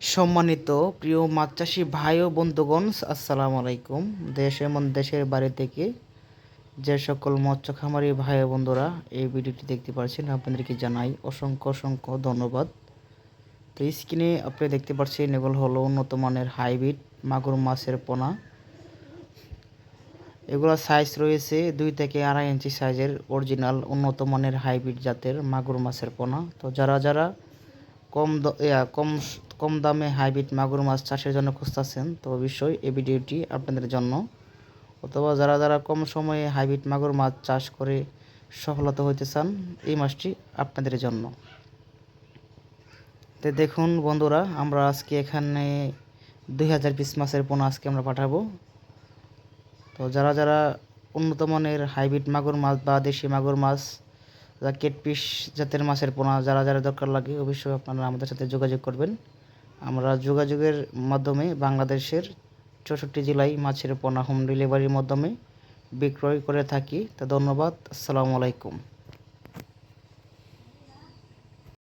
সম্মানিত প্রিয় মাছ চাষি ভাই ও বন্ধুগণ, আসসালামু আলাইকুম। দেশ এমন দেশের বাড়ি থেকে যে সকল মৎস্য খামারি ভাই বন্ধুরা এই ভিডিওটি দেখতে পাচ্ছেন আপনাদেরকে জানাই অসংখ্য অসংখ্য ধন্যবাদ। তো স্ক্রিনে আপনি দেখতে পাচ্ছেন এগুলো হলো উন্নত মানের হাইব্রিড মাগুর মাছের পোনা। এগুলো সাইজ রয়েছে দুই থেকে আড়াই ইঞ্চি সাইজের অরিজিনাল উন্নত মানের হাইব্রিড জাতের মাগুর মাছের পোনা। তো যারা যারা কম কম কম দামে হাইব্রিড মাগুর মাছ চাষের জন্য খুঁজতেছেন, তো অবশ্যই এই ভিডিওটি আপনাদের জন্য। অথবা যারা যারা কম সময়ে হাইব্রিড মাগুর মাছ চাষ করে সফলতা হইতে চান, এই মাছটি আপনাদের জন্য। তো দেখুন বন্ধুরা, আমরা আজকে এখানে দুই হাজার পিস মাছের পোনা আজকে আমরা পাঠাবো। তো যারা যারা উন্নত মানের হাইব্রিড মাগুর মাছ বা দেশি মাগুর মাছ যা কেটপিস জাতের মাছের পোনা যারা যারা দরকার লাগে, অবশ্যই আপনারা আমাদের সাথে যোগাযোগ করবেন। আমরা যোগাযোগের মাধ্যমে বাংলাদেশের চৌষট্টি জেলায় মাছের পোনা হোম ডেলিভারির মাধ্যমে বিক্রয় করে থাকি। তা ধন্যবাদ। আসসালামু আলাইকুম।